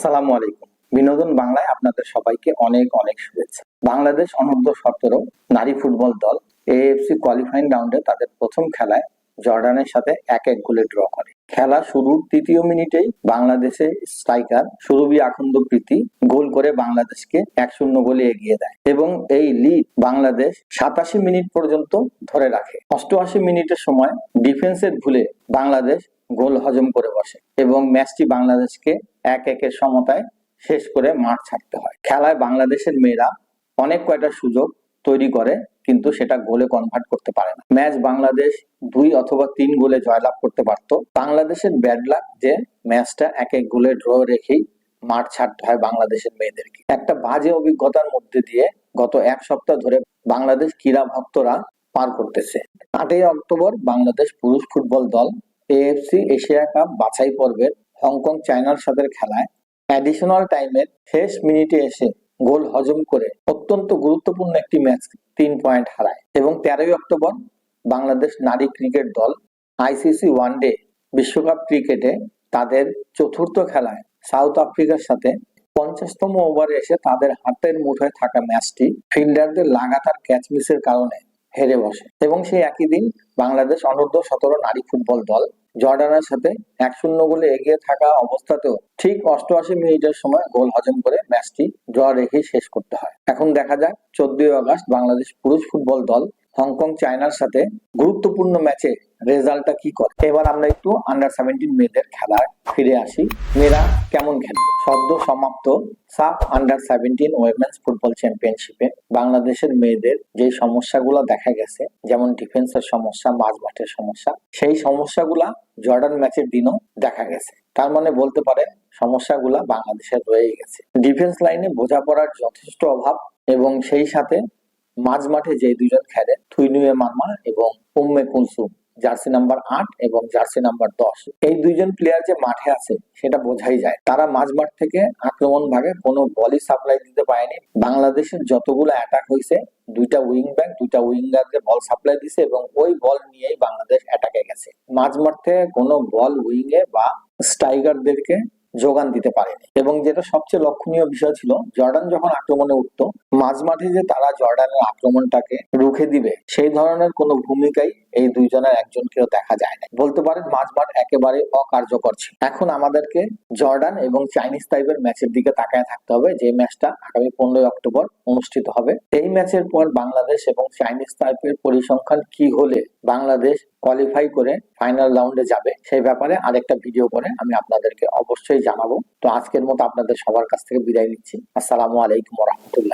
আসসালামু আলাইকুম। বিনোদন বাংলায় আপনাদের সবাইকে অনেক অনেক শুভেচ্ছা। বাংলাদেশ অনূর্ধ্ব সতেরো নারী ফুটবল দল এএফসি কোয়ালিফাইং রাউন্ডে তাদের প্রথম খেলায় জর্ডানের সাথে এক এক গোলে ড্র করে। খেলা শুরুর তৃতীয় মিনিটেই বাংলাদেশের স্ট্রাইকার সুরভি আখন্দ প্রীতি গোল করে বাংলাদেশকে এক শূন্য গোলে এগিয়ে দেয় এবং এই লিড বাংলাদেশ সাতাশি মিনিট পর্যন্ত ধরে রাখে। অষ্টআশি মিনিটের সময় ডিফেন্সের ভুলে বাংলাদেশ গোল হজম করে বসে এবং ম্যাচটি বাংলাদেশকে এক একের সমতায় শেষ করে মাঠ ছাড়তে হয়। খেলায় বাংলাদেশের মেয়েরা অনেক কয়টা সুযোগ তৈরি করে, কিন্তু সেটা গোলে কনভার্ট করতে পারে না। ম্যাচ বাংলাদেশ দুই অথবা তিন গোলে জয়লাভ করতে পারত। বাংলাদেশের ব্যাড লাক যে ম্যাচটা এক এক গোলে ড্র রেখেই মাঠ ছাড়তে হয় বাংলাদেশের মেয়েদেরকে। একটা বাজে অভিজ্ঞতার মধ্যে দিয়ে গত এক সপ্তাহ ধরে বাংলাদেশ ক্রীড়া ভক্তরা পার করতেছে। আটই অক্টোবর বাংলাদেশ পুরুষ ফুটবল দল এএফসি এশিয়া কাপ বাছাই পর্বের হংকং চায়নার সাথে খেলায় অ্যাডিশনাল টাইমের শেষ মিনিটে এসে গোল হজম করে অত্যন্ত গুরুত্বপূর্ণ একটি ম্যাচ তিন পয়েন্ট হারায় এবং তেরোই অক্টোবর বাংলাদেশ নারী ক্রিকেট দল আইসিসি ওয়ানডে বিশ্বকাপ ক্রিকেটে তাদের চতুর্থ খেলায় সাউথ আফ্রিকার সাথে পঞ্চাশতম ওভারে এসে তাদের হাতের মুঠোয় থাকা ম্যাচটি ফিল্ডারদের লাগাতার ক্যাচ মিসের কারণে হেরে বসে। এবং সেই একই দিন বাংলাদেশ অনূর্ধ্ব সতেরো নারী ফুটবল দল জর্ডানের সাথে এক শূন্য গোলে এগিয়ে থাকা অবস্থাতেও ঠিক অষ্টআশি মিনিটের সময় গোল হজম করে ম্যাচটি ড্র রেখে শেষ করতে হয়। এখন দেখা যাক চোদ্দই আগস্ট বাংলাদেশ পুরুষ ফুটবল দল হংকং চায়নার সাথে গুরুত্বপূর্ণ ম্যাচে রেজাল্টটা কি করে। এবার আমরা একটু আন্ডার সেভেন্টিন মেয়েদের খেলায় ফিরে আসি। মেয়েরা কেমন খেলে সদ্য সমাপ্ত সাফ আন্ডার সেভেন্টিন ওয়েমেন্স ফুটবল চ্যাম্পিয়নশিপে বাংলাদেশের মেয়েদের যে সমস্যাগুলো দেখা গেছে, যেমন ডিফেন্সের সমস্যা, মাঝ মাঠের সমস্যা, সেই সমস্যাগুলা জর্ডান ম্যাচের দিনও দেখা গেছে। তার মানে বলতে পারেন, সমস্যাগুলা বাংলাদেশের রয়ে গেছে। ডিফেন্স লাইনে বোঝাপড়ার যথেষ্ট অভাব এবং সেই সাথে মাঝ মাঠে যে দুজন খেলে থুইনুয়ে মারমা এবং উম্মে কুলসুম জার্সি নাম্বার আট এবং জার্সি নাম্বার দশ। এই দুইজন প্লেয়ার যে মাঠে আছে, সেটা বোঝাই যায়। তারা মাঝ মাঠ থেকে আক্রমণ ভাগে কোনো বলই সাপ্লাই দিতে পারেনি। বাংলাদেশের যতগুলো অ্যাটাক হয়েছে, দুইটা উইং ব্যাক দুইটা উইঙ্গারকে বল সাপ্লাই দিছে এবং ওই বল নিয়েই বাংলাদেশ অ্যাটাকে গেছে। মাঝ মাঠ থেকে কোনো বল উইংয়ে বা স্ট্রাইকারদেরকে যোগান দিতে পারেনি। এবং যেটা সবচেয়ে লক্ষণীয় বিষয় ছিল, জর্ডান যখন আক্রমণে উঠতো মাঝ মাঠে যে তারা জর্ডানের আক্রমণটাকে রুখে দিবে, সেই ধরনের কোনো ভূমিকাই এই দুইজনের একজনকেও দেখা যায় না বলতে পারেন মাঝ মাঠ একেবারে অকার্যকর ছিল। এখন আমাদেরকে জর্ডান এবং চাইনিজ টাইপের ম্যাচের দিকে তাকায় থাকতে হবে, যে ম্যাচটা আগামী পনেরোই অক্টোবর অনুষ্ঠিত হবে। এই ম্যাচের পর বাংলাদেশ এবং চাইনিজ টাইপের পরিসংখ্যান কি হলে বাংলাদেশ কোয়ালিফাই করে ফাইনাল রাউন্ডে যাবে, সেই ব্যাপারে আরেকটা ভিডিও করে আমি আপনাদেরকে অবশ্যই জানাব। তো আজকের মতো আপনাদের সবার কাছ থেকে বিদায় নিচ্ছি। আসসালামু আলাইকুম রহমতুল্লাহ।